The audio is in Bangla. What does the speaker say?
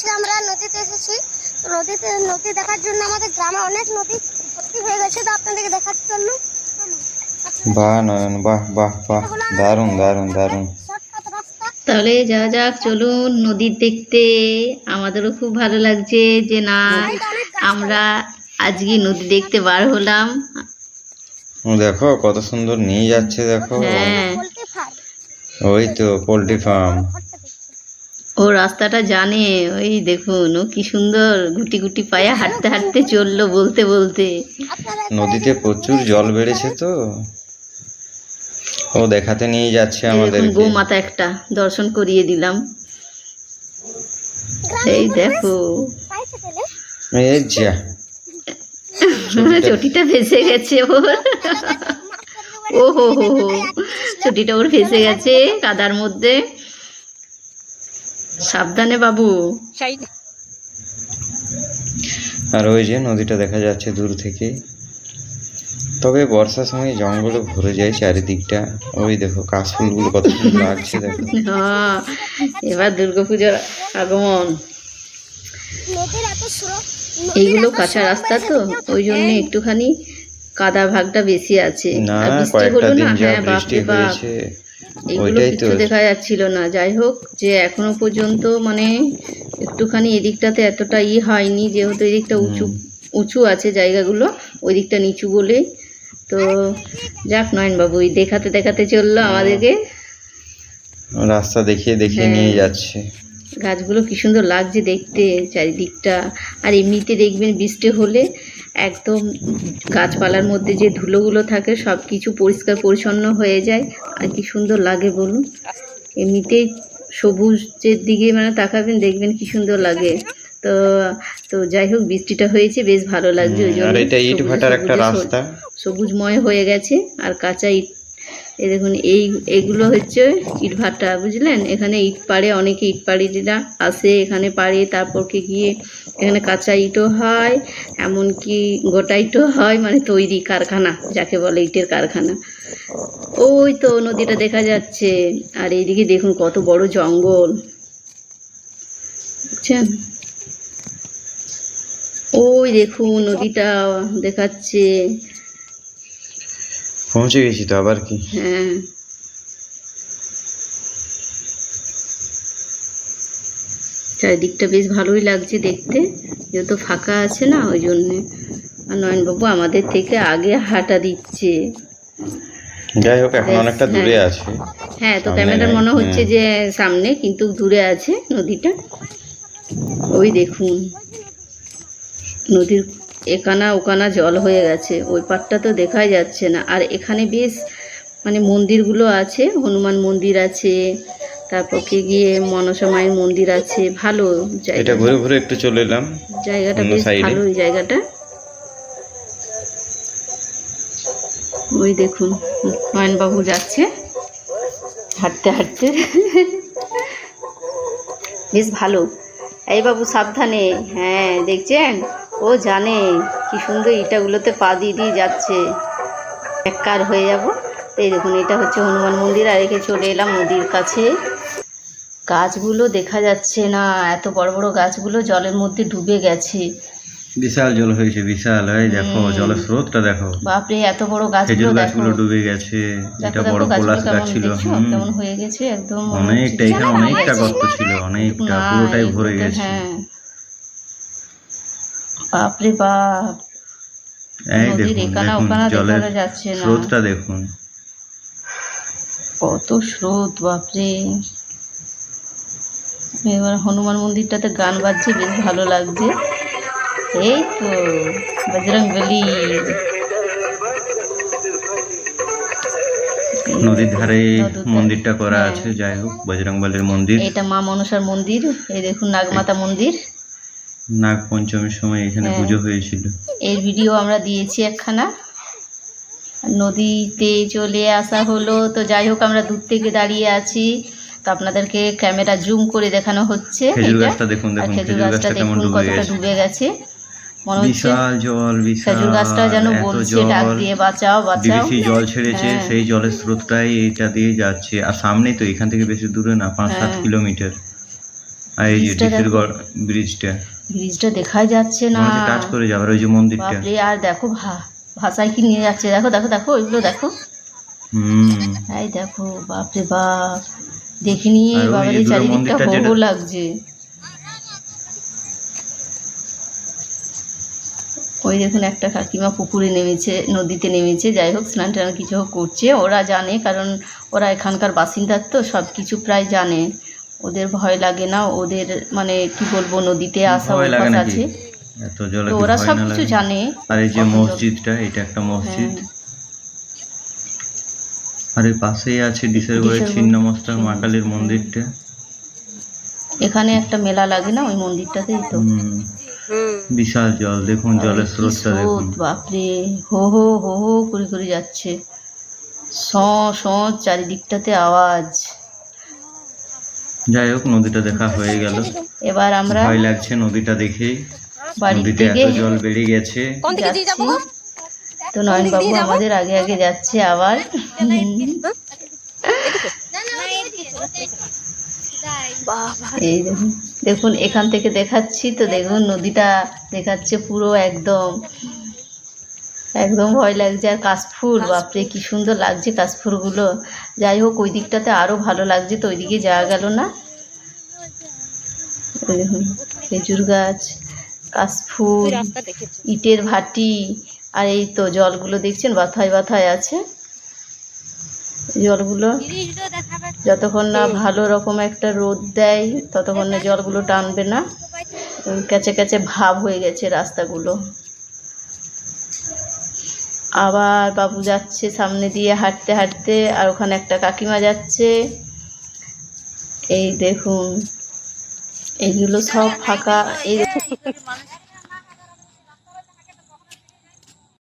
আজকে আমরা নদীতে এসেছি। তো নদীতে নদী দেখার জন্য আমাদের গ্রামে অনেক নদী ভর্তি হয়ে গেছে তো আপনাদেরকে দেখার জন্য। বাহ নয়ন বাহ বাহ বাহ। দারুণ দারুণ দারুণ। তাহলে যা যাক চলুন নদীর দেখতে। আমাদেরও খুব ভালো লাগছে যে না আমরা আজকে নদী দেখতে বার হলাম। দেখো কত সুন্দর নিয়ে যাচ্ছে দেখো। হ্যাঁ। ওই তো পোল্ট্রি ফার্ম। ও রাস্তাটা জানে ওই দেখুন ও কি সুন্দর গুটি গুটি পায়ে হাঁটতে হাঁটতে চলল বলতে বলতে। নদীতে প্রচুর জল বেড়েছে তো। ও দেখাতে নিয়ে যাচ্ছে আমাদেরকে। গোমাতা একটা দর্শন করিয়ে দিলাম। এই দেখো। পাইছে এই যা। চটিটা ভেসে গেছে ওর। ও হো হো হো। চটিটা ওর ভেসে গেছে কাদার মধ্যে। সাবধানে বাবু। আর ওই যে নদীটা দেখা যাচ্ছে দূর থেকে। তবে বর্ষার সময় জঙ্গলে ভরে যায় চারিদিকটা। ওই দেখো কাশফুলগুলো কত সুন্দর লাগছে দেখো। হ্যাঁ এবার দুর্গাপূজার আগমন। এইগুলো কাঁচা রাস্তা তো ওই জন্য একটুখানি কাদা ভাগটা বেশি আছে। না কয়েকটা দিন যা হ্যাঁ বৃষ্টি হয়েছে। এগুলো কিছু দেখা যাচ্ছিল না। যাই হোক যে এখনও পর্যন্ত মানে একটুখানি এদিকটাতে এতটা ই হয়নি যেহেতু এদিকটা উঁচু উঁচু আছে জায়গাগুলো ওই দিকটা নিচু বলে তো যাক নয়নবাবু ওই দেখাতে দেখাতে চলল আমাদেরকে। রাস্তা দেখিয়ে দেখিয়ে হ্যাঁ। নিয়ে যাচ্ছে। গাছগুলো কি সুন্দর লাগছে দেখতে চারিদিকটা। আর এমনিতে দেখবেন বৃষ্টি হলে একদম গাছপালার মধ্যে যে ধুলোগুলো থাকে সব কিছু পরিষ্কার পরিচ্ছন্ন হয়ে যায়। আর কি সুন্দর লাগে বলুন। এমনিতেই সবুজের দিকে মানে তাকাবেন দেখবেন কি সুন্দর লাগে। তো তো যাই হোক বৃষ্টিটা হয়েছে বেশ ভালো লাগছে। ওই জন্য এটা ইট ভাটার একটা রাস্তা। সবুজময় হয়ে গেছে। আর কাঁচা ইট এই দেখুন, এই, এগুলো হচ্ছে ইট ভাটা, বুঝলেন? এখানে ইট পাড়ে, অনেকে ইট পাড়িরা আসে এখানে পাড়ে তারপরকে গিয়ে এখানে কাঁচা ইটও হয়, এমনকি গোটা ইটও হয় মানে তৈরি কারখানা, যাকে বলে ইটের কারখানা। ওই তো নদীটা দেখা যাচ্ছে, আর এইদিকে দেখুন কত বড় জঙ্গল, বুঝছেন? ওই দেখুন নদীটা দেখাচ্ছে। পৌঁছে গেছি তো আবার কি? হ্যাঁ। চারিদিকটা বেশ ভালোই লাগছে দেখতে। যেহেতু ফাঁকা আছে না ওই জন্যে। আর নয়নবাবু আমাদের থেকে আগে হাঁটা দিচ্ছে। যাই হোক এখন অনেকটা দূরে হ্যাঁ। আছে। হ্যাঁ তো ক্যামেরার মনে হচ্ছে হ্যাঁ। যে সামনে কিন্তু দূরে আছে নদীটা। ওই দেখুন। নদীর একানা ওকানা জল হয়ে গেছে। ওই পাটটা তো দেখাই যাচ্ছে না। আর এখানে বেশ মানে মন্দিরগুলো আছে হনুমান মন্দির আছে তারপর কি গিয়ে মনসা মায়ের মন্দির আছে ভালো এটা জায়গা ঘুরে ঘুরে একটু চলে এলাম জায়গাটা বেশ ভালো ওই জায়গাটা। ওই দেখুন নয়নবাবু যাচ্ছে হাঁটতে হাঁটতে। বেশ ভালো। এই বাবু সাবধানে। হ্যাঁ দেখছেন? ও জানে কি সুন্দর ইটাগুলোতে পা দিয়ে দিয়ে যাচ্ছে। এককার হয়ে যাব। তো এই দেখুন এটা হচ্ছে হনুমান মন্দির আর রেখে চলে এলাম নদীর কাছে। গাছগুলো দেখা যাচ্ছে না এত বড় বড় গাছগুলো জলের মধ্যে ডুবে গেছে। বিশাল জল হয়েছে বিশাল। এই দেখো। জলের স্রোতটা দেখো। বাপরে এত বড় গাছগুলো খেজুর গাছগুলো ডুবে গেছে এটা বড় পলাশ গাছ ছিল। কেমন হয়ে গেছে? একদম অনেকটা এখানে অনেকটা গর্ত ছিল অনেকটা পুরোটাই ভরে গেছে। হ্যাঁ। বাপরে বাপ। এই দেখুন দেখুন জলের দেখা যাচ্ছে না। স্রোতটা দেখুন। কত স্রোত বাপরে। এবার হনুমান মন্দিরটাতে গান বাজছে বেশ ভালো লাগছে। এই তো বজরং বলি। নদীর ধারে মন্দিরটা করা হ্যাঁ। আছে যাই হোক বজরংবলীর মন্দির। এটা মা মনসার মন্দির এই দেখুন নাগমাতা মন্দির। নাগ পঞ্চমীর সময় এখানে হ্যাঁ। পুজো হয়েছিল। এর ভিডিও আমরা দিয়েছি একখানা। নদীতে চলে আসা হলো। তো যাই হোক আমরা দূর থেকে দাঁড়িয়ে আছি। তো আপনাদেরকে ক্যামেরা জুম করে দেখানো হচ্ছে। খেজুর এটা। গাছটা দেখুন আর দেখুন খেজুর গাছটা কেমন দেখুন ডুবে কতটা গেছে। ডুবে গেছে। মনে হচ্ছে বিশাল জল বিশাল খেজুর গাছটা যেন এত বলছে ডাক জল দিয়ে বাঁচাও বাঁচাও। ডিবিসি জল ছেড়েছে হ্যাঁ। সেই জলের স্রোতটাই এইটা দিয়ে যাচ্ছে। আর সামনেই তো এখান থেকে বেশি দূরে না পাঁচ সাত হ্যাঁ। কিলোমিটার। আর এই যে ডিসের দেখো। ব্রিজটা। ব্রিজটা দেখাই যাচ্ছে না। টাচ করে যাবে আর ওই যে মন্দিরটা। বাপরে আর দেখো ভা ভাষায় কি নিয়ে যাচ্ছে। দেখো দেখো দেখো ওইগুলো দেখো। হুম। এই দেখো বাপরে বাপ। দেখে নিয়ে বাবার এই চারিদিকটা মন্দিরটা হো যেটা- হো লাগছে। ওই দেখুন একটা কাকিমা পুকুরে নেমেছে নদীতে নেমেছে। যাই হোক স্নান টান কিছু হোক করছে। ওরা জানে কারণ ওরা এখানকার বাসিন্দার তো সব কিছু প্রায় জানে। ওদের ভয় লাগে না ওদের মানে কি বলব নদীতে আসা ভয় লাগে অভ্যাস আছে। এত জলে তো ওরা সব কিছু জানে। আর এই যে মসজিদটা এটা একটা মসজিদ? হ্যাঁ। আর এই পাশেই আছে ডিসের গড়ের ডিসের গড়। মা কালীর মন্দিরটা। এখানে একটা মেলা লাগে না ওই মন্দিরটাতেই তো? হুম। বিশাল জল দেখুন জলের স্রোতটা দেখুন। স্রোত, বাপরে! হো হো হো হো করে করে যাচ্ছে। স স চারিদিকটাতে আওয়াজ। যাই হোক নদীটা দেখা হয়ে গেল। এবার আমরা ভয় লাগছে নদীটা দেখেই। বাড়ির নদীতে এত জল বেড়ে গেছে। তো নয়নবাবু আমাদের আগে আগে যাচ্ছে আবার। এই দেখুন দেখুন এখান থেকে দেখাচ্ছি। তো দেখুন নদীটা দেখাচ্ছে পুরো একদম। একদম ভয় লাগছে আর কাশফুল বাপরে কি সুন্দর লাগছে কাশফুলগুলো। যাই হোক ওই দিকটাতে আরও ভালো লাগছে তো ওইদিকে যাওয়া গেল না। দেখুন খেজুর গাছ কাশফুল ইটের ভাটি আর এই তো জলগুলো দেখছেন বাথায় বাথায় আছে। জলগুলো যতক্ষণ না ভালো রকম একটা রোদ দেয় ততক্ষণ না জলগুলো টানবে না। ক্যাচে ক্যাচে ভাব হয়ে গেছে রাস্তাগুলো। আবার বাবু যাচ্ছে সামনে দিয়ে হাঁটতে হাঁটতে, আর ওখানে একটা কাকিমা যাচ্ছে। এই দেখুন এইগুলো সব ফাঁকা, এই